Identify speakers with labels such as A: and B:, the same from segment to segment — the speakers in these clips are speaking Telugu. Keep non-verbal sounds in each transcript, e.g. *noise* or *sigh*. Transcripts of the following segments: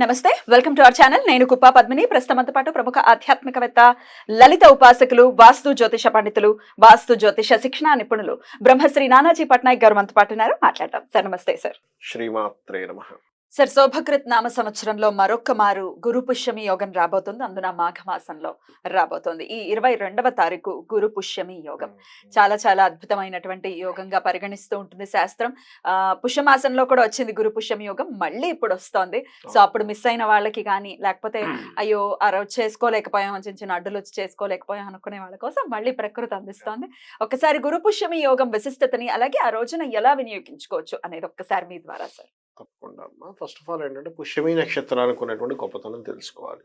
A: నమస్తే వెల్కమ్ టు అవర్ ఛానల్. నేను కుప్పా పద్మిని. ప్రస్తుతంతో పాటు ప్రముఖ ఆధ్యాత్మికవేత్త లలిత ఉపాసకులు వాస్తు జ్యోతిష పండితులు వాస్తు జ్యోతిష శిక్షణ నిపుణులు బ్రహ్మశ్రీ నానాజీ పట్నాయక్ గారు మనతో పాటు ఉన్నారు. మాట్లాడదాం. సార్ నమస్తే సార్.
B: శ్రీమాత్రే నమ.
A: సార్ శోభకృత్ నామ సంవత్సరంలో మరొక్క మారు గురు పుష్యమి యోగం రాబోతుంది. అందున మాఘమాసంలో రాబోతోంది. ఈ ఇరవై రెండవ తారీఖు గురు పుష్యమి యోగం చాలా చాలా అద్భుతమైనటువంటి యోగంగా పరిగణిస్తూ ఉంటుంది శాస్త్రం. ఆ పుష్యమాసంలో కూడా వచ్చింది గురు పుష్యమి యోగం. మళ్ళీ ఇప్పుడు వస్తోంది. సో అప్పుడు మిస్ అయిన వాళ్ళకి కానీ లేకపోతే *clears throat* అయ్యో ఆ రోజు చేసుకోలేకపోయాం చిన్న చిన్న అడ్డులు వచ్చి చేసుకోలేకపోయాం అనుకునే వాళ్ళ కోసం మళ్ళీ ప్రకృతి అందిస్తోంది. ఒకసారి గురు పుష్యమి యోగం విశిష్టతని అలాగే ఆ రోజున ఎలా వినియోగించుకోవచ్చు అనేది ఒక్కసారి మీ ద్వారా సార్.
B: తప్పకుండా అమ్మా. ఫస్ట్ ఆఫ్ ఆల్ ఏంటంటే పుష్యమీ నక్షత్రానికి ఉన్నటువంటి గొప్పతనం తెలుసుకోవాలి.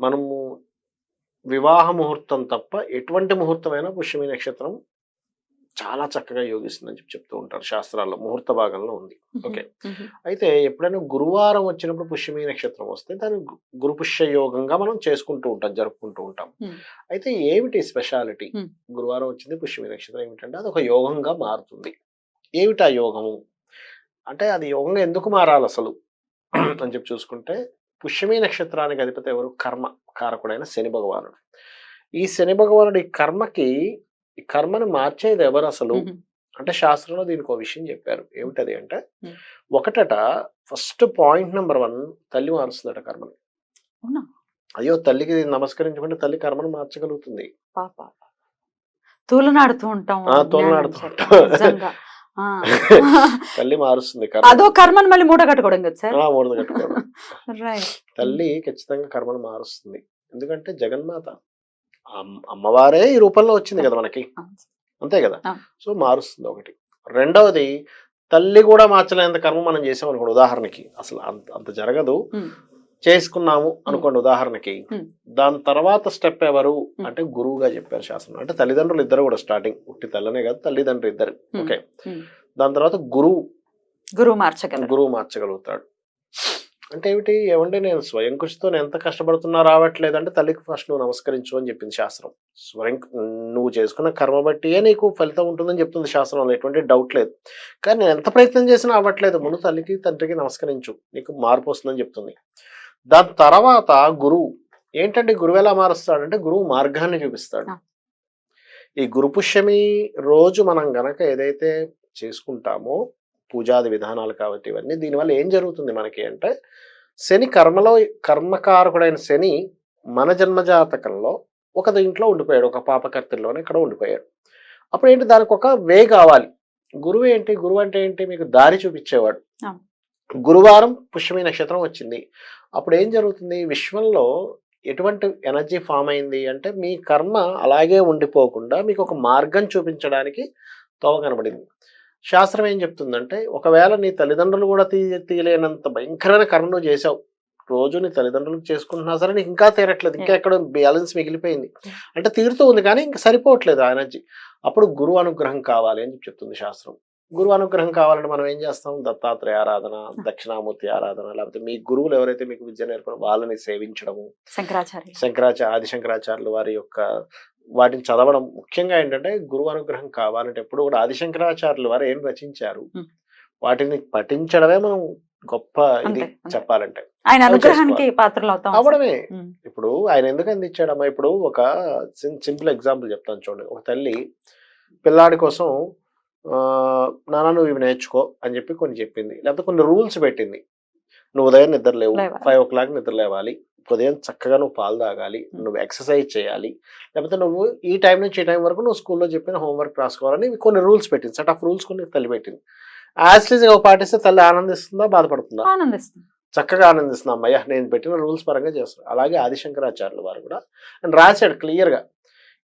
B: మనము వివాహ ముహూర్తం తప్ప ఎటువంటి ముహూర్తమైనా పుష్యమీ నక్షత్రం చాలా చక్కగా యోగిస్తుందని చెప్పి చెప్తూ ఉంటారు. శాస్త్రాల్లో ముహూర్త భాగంలో ఉంది. ఓకే. అయితే ఎప్పుడైనా గురువారం వచ్చినప్పుడు పుష్యమీ నక్షత్రం వస్తే దాన్ని గు- గురు పుష్య యోగంగా మనం చేసుకుంటూ ఉంటాం జరుపుకుంటూ ఉంటాం. అయితే ఏమిటి స్పెషాలిటీ. గురువారం వచ్చింది పుష్యమీ నక్షత్రం ఏమిటంటే అది ఒక యోగంగా మారుతుంది. ఏమిటి ఆ యోగము? అంటే అది యోగంగా ఎందుకు మారాలి అసలు? అని చెప్పి చూసుకుంటే పుష్యమీ నక్షత్రానికి అధిపతి ఎవరు? కర్మ కారకుడైన శని భగవానుడు. ఈ శని భగవానుడు ఈ కర్మకి ఈ కర్మని మార్చేది ఎవరు అసలు? అంటే శాస్త్రంలో దీనికి ఒక విషయం చెప్పారు. ఏమిటది అంటే. ఒకటట ఫస్ట్ పాయింట్ నెంబర్ వన్ తల్లి మారుస్తుందట కర్మని? అయ్యో తల్లికి నమస్కరించుకుంటే తల్లి కర్మను మార్చగలుగుతుంది.
A: తూలనాడుతూ ఉంటాం
B: తూలనాడుతూ. ఉంటాం. *laughs* తల్లి మారుస్తుంది
A: అదో కర్మను మళ్ళీ మూట కట్టుకోవడం కదా సార్?
B: కట్టుకోవడం. తల్లి ఖచ్చితంగా కర్మను మారుస్తుంది. ఎందుకంటే జగన్మాత అమ్- అమ్మవారే ఈ రూపంలో వచ్చింది కదా మనకి. అంతే కదా. సో మారుస్తుంది ఒకటి. రెండవది తల్లి కూడా మార్చలేనంత కర్మ మనం చేసాం అనుకోండి ఉదాహరణకి. అసలు అంత అంత జరగదు. చేసుకున్నాము అనుకోండి ఉదాహరణకి. దాని తర్వాత స్టెప్ ఎవరు. అంటే గురువుగా చెప్పారు శాస్త్రం అంటే తల్లిదండ్రులు ఇద్దరు కూడా స్టార్టింగ్. ఉట్టి తల్లనే కాదు తల్లిదండ్రులు ఇద్దరు. ఓకే. దాని తర్వాత గురువు.
A: గురువు మార్చగలరు.
B: గురువు మార్చగలుగుతాడు. అంటే ఏమిటి? ఏమంటే నేను స్వయం కృషితో నేను ఎంత కష్టపడుతున్నా రావట్లేదు అంటే తల్లికి ఫస్ట్ నువ్వు నమస్కరించు అని చెప్పింది శాస్త్రం. స్వయం నువ్వు చేసుకున్న కర్మ బట్టియే నీకు ఫలితం ఉంటుందని చెప్తుంది శాస్త్రంలో. ఎటువంటి డౌట్ లేదు. కానీ నేను ఎంత ప్రయత్నం చేసినా అవ్వట్లేదు. ముందు తల్లికి తండ్రికి నమస్కరించు. నీకు మార్పు వస్తుందని చెప్తుంది. దాని తర్వాత గురువు ఏంటంటే గురువు ఎలా మారుస్తాడంటే గురువు మార్గాన్ని చూపిస్తాడు. ఈ గురు పుష్యమి రోజు మనం గనక ఏదైతే చేసుకుంటామో పూజాది విధానాలు కాబట్టి ఇవన్నీ దీనివల్ల ఏం జరుగుతుంది మనకి అంటే శని కర్మలో కర్మకారకుడైన శని మన జన్మజాతకంలో ఒక దీంట్లో ఉండిపోయాడు ఒక పాపకర్తల్లోనే ఇక్కడ ఉండిపోయాడు. అప్పుడు ఏంటి దానికి ఒక వే కావాలి. గురువు ఏంటి గురువు అంటే ఏంటి మీకు దారి చూపించేవాడు. గురువారం పుష్యమి నక్షత్రం వచ్చింది. అప్పుడు ఏం జరుగుతుంది? విశ్వంలో ఎటువంటి ఎనర్జీ ఫామ్ అయింది అంటే మీ కర్మ అలాగే ఉండిపోకుండా మీకు ఒక మార్గం చూపించడానికి తోవ కనబడింది. శాస్త్రం ఏం చెప్తుందంటే ఒకవేళ నీ తల్లిదండ్రులు కూడా తీ తీయలేనంత భయంకరమైన కర్మ నువ్వు చేసావు రోజు నీ తల్లిదండ్రులకు చేసుకుంటున్నా సరే నీకు ఇంకా తీరట్లేదు ఇంకా ఎక్కడ బ్యాలెన్స్ మిగిలిపోయింది. అంటే తీరుతూ ఉంది కానీ ఇంకా సరిపోవట్లేదు ఆ ఎనర్జీ. అప్పుడు గురువు అనుగ్రహం కావాలి అని చెప్తుంది శాస్త్రం. గురువు అనుగ్రహం కావాలంటే మనం ఏం చేస్తాం? దత్తాత్రేయ ఆరాధన దక్షిణామూర్తి ఆరాధన లేకపోతే మీ గురువులు ఎవరైతే మీకు విద్య నేర్పడం వాళ్ళని సేవించడము.
A: శంకరాచార్య
B: శంకరాచార్య ఆదిశంకరాచార్యులు వారి యొక్క వాటిని చదవడం. ముఖ్యంగా ఏంటంటే గురువు అనుగ్రహం కావాలంటే ఎప్పుడు కూడా ఆదిశంకరాచార్యులు వారు ఏం రచించారు. వాటిని పఠించడమే మనం గొప్ప ఇది. చెప్పాలంటే.
A: ఆయన అనుగ్రహానికి. పాత్రలు అవుతాం
B: అవడమే. ఇప్పుడు ఆయన ఎందుకు అందించాడమ్మా? ఇప్పుడు ఒక సింపుల్ ఎగ్జాంపుల్ చెప్తాను చూడండి. ఒక తల్లి పిల్లాడి కోసం నాన్న నువ్వు ఇవి నేర్చుకో అని చెప్పి కొన్ని చెప్పింది. లేకపోతే కొన్ని రూల్స్ పెట్టింది. నువ్వు ఉదయం నిద్ర లేవు. ఫైవ్ ఓ క్లాక్ నిద్ర లేవాలి. ఉదయం చక్కగా నువ్వు పాలు తాగాలి. నువ్వు ఎక్సర్సైజ్ చేయాలి. లేకపోతే నువ్వు ఈ టైం నుంచి ఈ టైం వరకు నువ్వు స్కూల్లో చెప్పిన హోంవర్క్ రాసుకోవాలని కొన్ని రూల్స్ పెట్టింది. సెట్ ఆఫ్ రూల్స్ కొన్ని తల్లి పెట్టింది. యాజ్ పాటిస్తే తల్లి ఆనందిస్తుందా బాధపడుతుందా?
A: ఆనందిస్తుంది.
B: చక్కగా ఆనందిస్తున్నాం అయ్యా నేను పెట్టిన రూల్స్ పరంగా చేస్తున్నాను అలాగే ఆదిశంకరాచార్యుల వారు కూడా. ఆయన రాశాడు క్లియర్గా.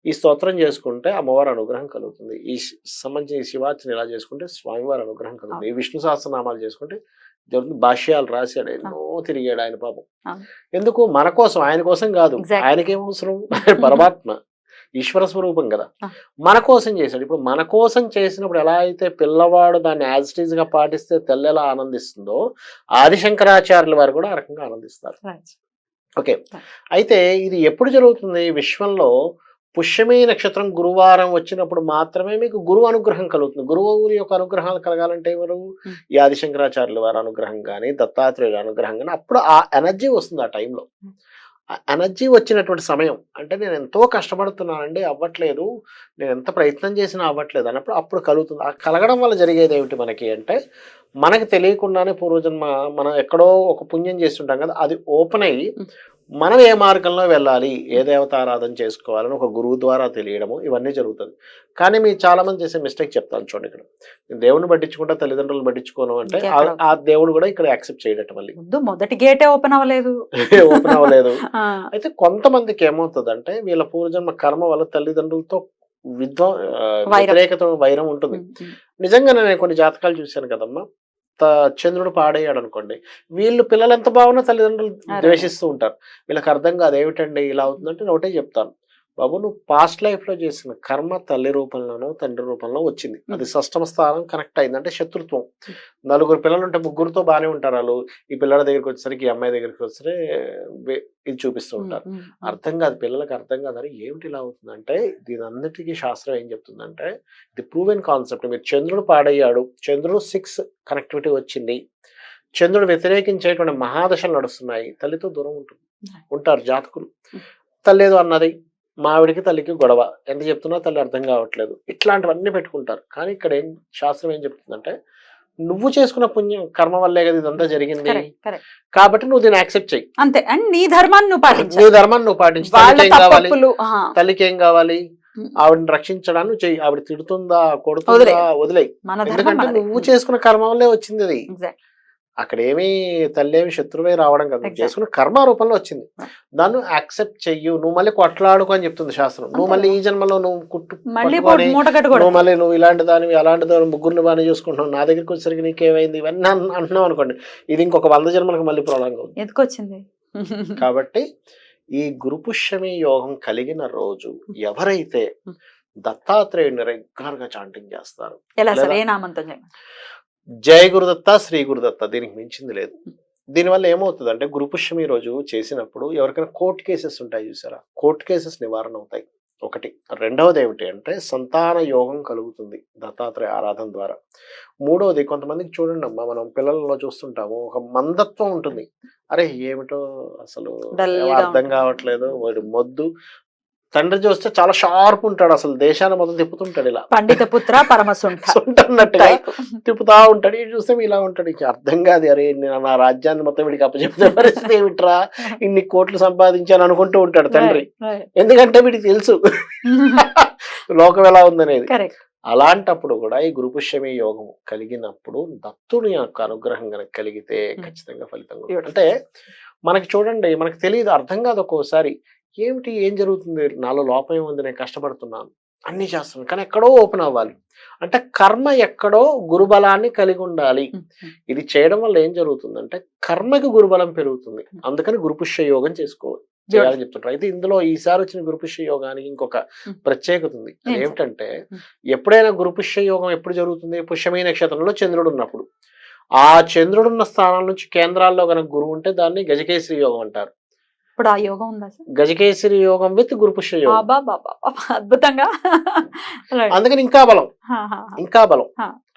B: ఈ స్తోత్రం చేసుకుంటే అమ్మవారి అనుగ్రహం కలుగుతుంది. ఈ సంబంధించిన శివార్చన ఇలా చేసుకుంటే స్వామివారి అనుగ్రహం కలుగుతుంది. ఈ విష్ణు సహస్రనామాలు చేసుకుంటే జరుగుతుంది భాష్యాలు రాశాడు ఎన్నో తిరిగాడు ఆయన పాపం. ఎందుకు? మన కోసం ఆయన కోసం కాదు. ఆయనకేం అవసరం? *laughs* పరమాత్మ. ఈశ్వర స్వరూపం కదా. మన కోసం చేశాడు. ఇప్పుడు మన కోసం చేసినప్పుడు ఎలా అయితే పిల్లవాడు దాన్ని యాజ్ ఇట్ ఈజ్గా పాటిస్తే తెల్ల ఎలా ఆనందిస్తుందో ఆదిశంకరాచార్యుల వారు కూడా ఆ రకంగా ఆనందిస్తారు. ఓకే. అయితే ఇది ఎప్పుడు జరుగుతుంది? విశ్వంలో పుష్యమి నక్షత్రం గురువారం వచ్చినప్పుడు మాత్రమే మీకు గురువు అనుగ్రహం కలుగుతుంది గురువు యొక్క అనుగ్రహాలు కలగాలంటే ఎవరు. ఈ ఆదిశంకరాచార్యుల వారి అనుగ్రహం కానీ దత్తాత్రేయుల అనుగ్రహం కానీ అప్పుడు ఆ ఎనర్జీ వస్తుంది ఆ టైంలో. ఆ ఎనర్జీ వచ్చినటువంటి సమయం అంటే నేను ఎంతో కష్టపడుతున్నానండి అవ్వట్లేదు నేను ఎంత ప్రయత్నం చేసినా అవ్వట్లేదు అన్నప్పుడు అప్పుడు కలుగుతుంది ఆ కలగడం వల్ల జరిగేది ఏమిటి మనకి అంటే మనకి తెలియకుండానే పూర్వజన్మ మనం ఎక్కడో ఒక పుణ్యం చేస్తుంటాం కదా అది ఓపెన్ అయ్యి. మనం ఏ మార్గంలో వెళ్ళాలి ఏ దేవతారాధన చేసుకోవాలని ఒక గురువు ద్వారా తెలియడము ఇవన్నీ జరుగుతుంది. కానీ మీరు చాలా మంది చేసే మిస్టేక్ చెప్తాను చూడండి ఇక్కడ. నేను దేవుని పట్టించుకుంటా తల్లిదండ్రులు పట్టించుకోను అంటే ఆ- దేవుడు కూడా ఇక్కడ యాక్సెప్ట్ చేయడట మళ్ళీ.
A: ముందు మొదటి గేటే ఓపెన్ అవ్వలేదు. *laughs*
B: ఓపెన్ అవ్వలేదు. *laughs* అయితే కొంతమందికి ఏమవుతుందంటే వీళ్ళ పూర్వజన్మ కర్మ వల్ల తల్లిదండ్రులతో విద్వ. వ్యతిరేకత వైరం ఉంటుంది. నిజంగా నేను కొన్ని జాతకాలు చూశాను కదమ్మా. చంద్రుడు పాడేయాడు అనుకోండి వీళ్ళు పిల్లలు ఎంత బాగున్నా తల్లిదండ్రులు. ద్వేషిస్తూ ఉంటారు వీళ్ళకి అర్థం కాదు ఏమిటండి ఇలా అవుతుందంటే ఒకటే చెప్తాను బాబు నువ్వు పాస్ట్ లైఫ్లో చేసిన కర్మ తల్లి రూపంలోనో తండ్రి రూపంలో వచ్చింది. అది షష్టమ స్థానం కనెక్ట్ అయింది. అంటే శత్రుత్వం. నలుగురు పిల్లలు ఉంటే ముగ్గురుతో బాగానే ఉంటారు వాళ్ళు. ఈ పిల్లల దగ్గరికి వచ్చేసరికి ఈ అమ్మాయి దగ్గరికి వచ్చేసరి వే- ఇది చూపిస్తూ ఉంటారు.
A: ఉమ్, ఉమ్,
B: అర్థం కాదు పిల్లలకి అర్థం కాదు. అరే ఏమిటి ఇలా అవుతుందంటే దీని అన్నిటికీ శాస్త్రం ఏం చెప్తుందంటే ఇది ప్రూవెన్ కాన్సెప్ట్ మీరు చంద్రుడు పాడయ్యాడు. చంద్రుడు సిక్స్ కనెక్టివిటీ వచ్చింది. చంద్రుడు వ్యతిరేకించేటువంటి మహాదశలు నడుస్తున్నాయి. తల్లితో దూరం ఉంటుంది ఉంటారు జాతకులు. తల్లి ఏదో అన్నది. మావిడికి తల్లికి గొడవ. ఎంత చెప్తున్నా తల్లి అర్థం కావట్లేదు. ఇట్లాంటివన్నీ పెట్టుకుంటారు. కానీ ఇక్కడ ఏం శాస్త్రం ఏం చెప్తుందంటే నువ్వు చేసుకున్న పుణ్యం కర్మ వల్లే కదా ఇదంతా జరిగింది. కాబట్టి నువ్వు దీన్ని యాక్సెప్ట్ చెయ్యి.
A: అంతే. అండ్ నీ ధర్మాన్ని నువ్వు
B: నీ
A: పాటించాలి
B: ధర్మాన్ని నువ్వు పాటించు తల్లికి ఏం కావాలి? తల్లికి ఏం కావాలి. ఆవిడని రక్షించడానికి నువ్వు చెయ్యి. ఆవిడ తిడుతుందా కొడుతుందా
A: వదిలేయ్. ధర్మం
B: ఎందుకంటే. నువ్వు చేసుకున్న కర్మ వల్లే వచ్చింది అది. అక్కడ ఏమి తల్లి ఏమి శత్రువే రావడం కదా. చేసుకున్న కర్మ రూపంలో వచ్చింది. దాన్ని యాక్సెప్ట్ చెయ్యు నువ్వు మళ్ళీ కొట్లాడుకో అని చెప్తుంది శాస్త్రం. నువ్వు మళ్ళీ. ఈ జన్మలో నువ్వు కుట్టు నువ్వు మళ్ళీ నువ్వు ఇలాంటి దానివి అలాంటి దాని ముగ్గురిని బాగానే చూసుకుంటున్నావు. నా దగ్గరికి వచ్చేసరికి నీకేమైంది? ఇవన్నీ అంటున్నావు అనుకోండి. ఇది ఇంకొక వంద జన్మలకు మళ్ళీ ప్రొలాంగ్ అవుతుంది
A: ఎందుకు వచ్చింది
B: కాబట్టి ఈ గురుపుష్యమి యోగం కలిగిన రోజు ఎవరైతే దత్తాత్రేయుని రెగ్యులర్గా చాంటింగ్ చేస్తారు జయ గురుదత్త శ్రీ గురుదత్త దీనికి మించింది లేదు. దీనివల్ల ఏమవుతుంది అంటే గురుపుష్యమి రోజు చేసినప్పుడు ఎవరికైనా కోర్టు కేసెస్ ఉంటాయి చూసారా? కోర్టు కేసెస్ నివారణ అవుతాయి. ఒకటి. రెండవది ఏమిటి అంటే సంతాన యోగం కలుగుతుంది దత్తాత్రేయ ఆరాధన ద్వారా. మూడవది కొంతమందికి చూడండి అమ్మా మనం పిల్లలలో చూస్తుంటాము ఒక మందత్వం ఉంటుంది. అరే ఏమిటో అసలు అర్థం. కావట్లేదు వాడి మొద్దు. తండ్రి చూస్తే చాలా షార్ప్ ఉంటాడు అసలు. దేశాన్ని మొత్తం తిప్పుతుంటాడు ఇలా.
A: పండిత పుత్ర *laughs* type.
B: తిప్పుతా ఉంటాడు. ఇటు చూస్తే ఇలా ఉంటాడు. ఇక అర్థం కాదు. అరే నేను నా రాజ్యాన్ని మొత్తం వీడికి అప్పచెప్తే పరిస్థితి ఏమిట్రా? *laughs* ఇన్ని కోట్లు సంపాదించాను అనుకుంటూ ఉంటాడు తండ్రి. ఎందుకంటే వీడికి తెలుసు. *laughs* లోకం ఎలా ఉందనేది. అలాంటప్పుడు కూడా ఈ గురుపుష్యమి యోగం కలిగినప్పుడు దత్తుని యొక్క అనుగ్రహం కనుక కలిగితే
A: Hmm.
B: ఖచ్చితంగా ఫలితం. అంటే మనకి చూడండి మనకు తెలియదు అర్థం కాదు ఒక్కోసారి. ఏమిటి? ఏం జరుగుతుంది? నాలో లోపం ఏముంది? నేను కష్టపడుతున్నాను. అన్ని చేస్తున్నాను. కానీ ఎక్కడో ఓపెన్ అవ్వాలి. అంటే కర్మ ఎక్కడో గురుబలాన్ని కలిగి ఉండాలి. ఇది చేయడం వల్ల ఏం జరుగుతుందంటే కర్మకి గురుబలం పెరుగుతుంది. అందుకని గురుపుష్య యోగం చేసుకోవాలి. చేయాలని చెప్తుంటారు. అయితే ఇందులో ఈసారి వచ్చిన గురుపుష్య యోగానికి ఇంకొక. ప్రత్యేకత ఉంది? ఏమిటంటే. ఎప్పుడైనా గురుపుష్య యోగం ఎప్పుడు జరుగుతుంది? పుష్యమీ నక్షత్రంలో చంద్రుడు ఉన్నప్పుడు. ఆ చంద్రుడున్న స్థానం నుంచి కేంద్రాల్లో కనుక గురువు ఉంటే దాన్ని గజకేసరి యోగం అంటారు.
A: ఇప్పుడు ఆ యోగం ఉందా సార్
B: గజకేసరి యోగం విత్ గురుపుష్య యోగం
A: బాబా బాబా బాబా, అద్భుతంగా.
B: అందుకని ఇంకా బలం. ఇంకా బలం.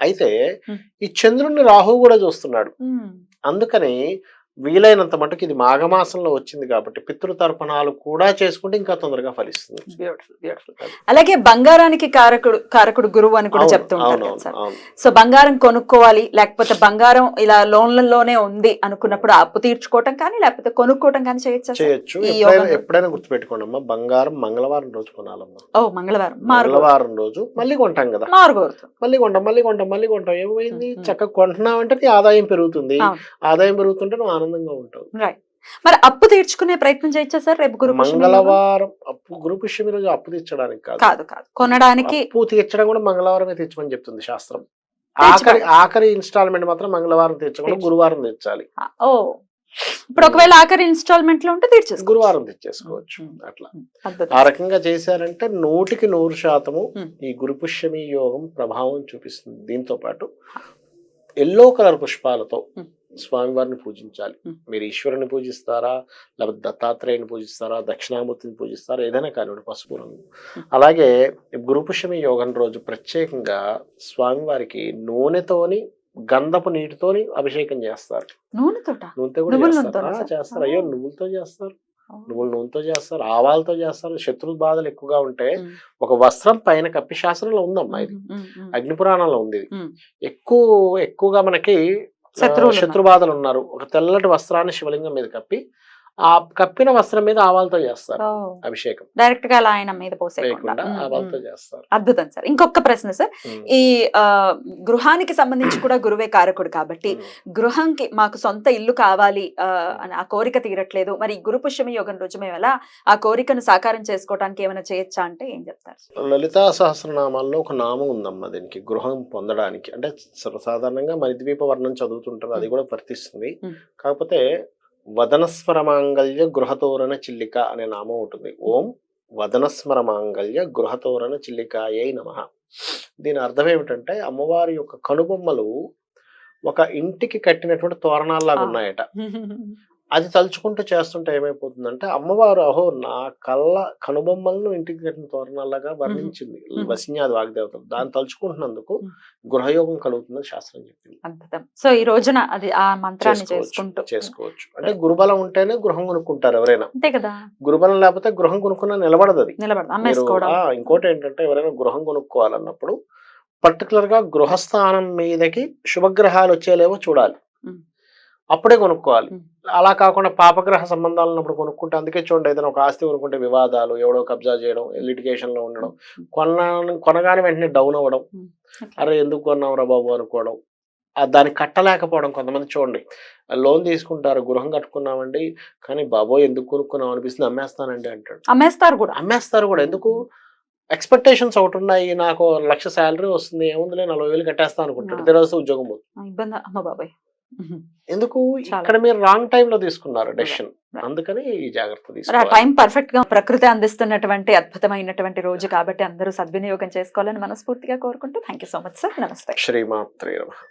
B: అయితే. ఈ చంద్రుడిని రాహు కూడా చూస్తున్నాడు. అందుకని వీలైనంత మటుకు ఇది మాఘమాసంలో వచ్చింది కాబట్టి పితృతర్పణాలు కూడా చేసుకుంటే ఇంకా తొందరగా ఫలిస్తుంది.
A: బ్యూటిఫుల్ బ్యూటిఫుల్ అలాగే బంగారానికి కారకుడు కారకుడు గురువు అని కూడా చెప్తూ ఉంటారు. సో బంగారం కొనుక్కోవాలి లేకపోతే బంగారం ఇలా లోన్లలోనే ఉంది అనుకున్నప్పుడు అప్పు తీర్చుకోవటం కానీ లేకపోతే కొనుక్కోవటం కానీ చేయొచ్చా?
B: చేయొచ్చు. ఎప్పుడైనా గుర్తుపెట్టుకోండి అమ్మా బంగారం మంగళవారం రోజు కొనాలమ్మా.
A: ఓ మంగళవారం.
B: మంగళవారం రోజు మళ్ళీ కొంటాం కదా.
A: మారుగోరుతు.
B: మళ్ళీ కొంటాం మళ్ళీ కొంటాం మళ్ళీ కొంటాం. ఏమైంది. చక్కగా కొంటున్నావు అంటే ఆదాయం పెరుగుతుంది. ఆదాయం పెరుగుతుంటే నువ్వు ఆనందంగా ఉంటావు.
A: రైట్ మరి అప్పు తీర్చుకునే ప్రయత్నం చేయొచ్చా సార్ రేపు గురు?
B: మంగళవారం అప్పు గురు పుష్యమి రోజు అప్పు తీర్చడానికి కాదు.
A: కాదు కాదు. కొనడానికి
B: అప్పు తీర్చడం కూడా మంగళవారమే తీర్చమని చెప్తుంది శాస్త్రం. ఆఖరి ఆఖరి ఇన్స్టాల్మెంట్ మాత్రం మంగళవారం తీర్చకుండా
A: తీర్చు.
B: గురువారం తీర్చాలి.
A: ఓ. ఇప్పుడు ఒకవేళ ఆఖరి ఇన్స్టాల్మెంట్లో ఉంటే తీర్చేసుకో
B: గురువారం తెచ్చేసుకోవచ్చు. అట్లా. ఆ రకంగా చేశారంటే నూటికి నూరు శాతము. ఈ గురు పుష్యమి యోగం ప్రభావం చూపిస్తుంది. దీంతో పాటు ఎల్లో కలర్ పుష్పాలతో. స్వామివారిని పూజించాలి. మీరు ఈశ్వరుని పూజిస్తారా? లేకపోతే దత్తాత్రేయుని పూజిస్తారా? దక్షిణామూర్తిని పూజిస్తారా? ఏదైనా కానివ్వండి పసుపు రంగు. అలాగే గురు పుష్యమి యోగం రోజు ప్రత్యేకంగా స్వామివారికి నూనెతోని గంధపు నీటితోని అభిషేకం చేస్తారు.
A: నూనెతోట?
B: నూనెతో కూడా చేస్తారు. అయ్యో నువ్వులతో చేస్తారు. నువ్వుల నూనెతో చేస్తారు. ఆవాలతో చేస్తారు. శత్రు బాధలు ఎక్కువగా ఉంటే. ఒక వస్త్రం పైన కప్పి శాస్త్రంలో ఉందమ్మా ఇది.
A: ఉమ్, ఉమ్, ఉమ్.
B: అగ్ని పురాణంలో ఉంది. ఎక్కువ ఎక్కువగా మనకి ఆ,
A: శత్రువులు
B: శత్రు బాధలు ఉన్నారు. ఒక తెల్లటి వస్త్రాన్ని శివలింగం మీద కప్పి ఆ కప్పిన వస్త్రం మీద ఆవాలతో చేస్తారు అభిషేకం.
A: డైరెక్ట్గా అలా ఆయన మీద పోసేయకుండా.
B: ఆవాలతో. చేస్తారు.
A: అద్భుతం సార్. ఇంకొక ప్రశ్న సార్. ఈ గృహానికి సంబంధించి కూడా గురువే కారకుడు కాబట్టి. గృహంకి మాకు సొంత ఇల్లు కావాలి అని ఆ కోరిక తీరట్లేదు. మరి ఈ గురు పుష్యమి యోగం రోజు మేము ఎలా ఆ కోరికను సాకారం చేసుకోవడానికి ఏమైనా చేయొచ్చా అంటే ఏం చెప్తారు?
B: లలితా సహస్రనామాల్లో ఒక నామం ఉందమ్మా దీనికి గృహం పొందడానికి. అంటే సర్వసాధారణంగా మణిద్వీప వర్ణం చదువుతుంటారు అది కూడా వర్తిస్తుంది. కాకపోతే వదనస్మర మాంగళ్య గృహతోరణ చిల్లిక అనే నామం ఉంటుంది. ఓం వదనస్మర మాంగళ్య గృహతోరణ చిల్లికాయై నమ. దీని అర్థం ఏమిటంటే అమ్మవారి యొక్క కనుబొమ్మలు ఒక ఇంటికి కట్టినటువంటి తోరణాల్లాగా. ఉన్నాయట. *laughs* అది తలుచుకుంటూ చేస్తుంటే ఏమైపోతుందంటే అమ్మవారు అహో నా కళ్ళ కనుబొమ్మలను ఇంటికి కట్టిన తోరణాల్లాగా వర్ణించింది. వసిన్యాది వాగ్దేవతలు. దాన్ని తలుచుకుంటున్నందుకు. గృహయోగం కలుగుతుందని శాస్త్రం చెప్పింది.
A: అద్భుతం. సో ఈ రోజున అది ఆ మంత్రాన్ని చేసుకుంటూ
B: చేసుకోవచ్చు. అంటే గురుబలం ఉంటేనే గృహం కొనుక్కుంటారు ఎవరైనా.
A: అంతే కదా.
B: గురుబలం లేకపోతే గృహం కొనుక్కున్నా నిలబడదు అది. ఇంకోటి ఏంటంటే ఎవరైనా గృహం కొనుక్కోవాలన్నప్పుడు పర్టికులర్గా గృహస్థానం మీదకి శుభగ్రహాలు వచ్చేలేవో చూడాలి. అప్పుడే కొనుక్కోవాలి. అలా కాకుండా పాపగ్రహ సంబంధాలు ఉన్నప్పుడు కొనుక్కుంటే అందుకే చూడండి ఏదైనా ఒక ఆస్తి కొనుక్కుంటే వివాదాలు ఎవడో కబ్జా చేయడం లిటిగేషన్లో ఉండడం కొన్న కొనగానే వెంటనే డౌన్ అవ్వడం. అరే ఎందుకు కొన్నాం రా బాబు అనుకోవడం. దాన్ని కట్టలేకపోవడం కొంతమంది చూడండి. లోన్ తీసుకుంటారు గృహం కట్టుకున్నామండి కానీ బాబోయ్ ఎందుకు కొనుక్కున్నాం అనిపిస్తుంది అమ్మేస్తానండి అంటాడు.
A: అమ్మేస్తారు కూడా.
B: అమ్మేస్తారు కూడా. ఎందుకు? ఎక్స్పెక్టేషన్స్ ఒకటి ఉన్నాయి నాకు లక్ష శాలరీ వస్తుంది ఏముందిలే నలభై వేలు కట్టేస్తా అనుకుంటాడు. తెలిస్తే ఉద్యోగం పోతుంది. ఎందుకు. ఇక్కడ మీరు రాంగ్ టైం లో తీసుకున్నారు డెసిషన్. అందుకని ఈ జాగ్రత్త
A: ఆ టైం పర్ఫెక్ట్గా ప్రకృతి అందిస్తున్నటువంటి అద్భుతమైనటువంటి రోజు కాబట్టి అందరూ సద్వినియోగం చేసుకోవాలని మనస్ఫూర్తిగా కోరుకుంటూ. Thank you so much sir నమస్తే
B: శ్రీమాత్రే నమః.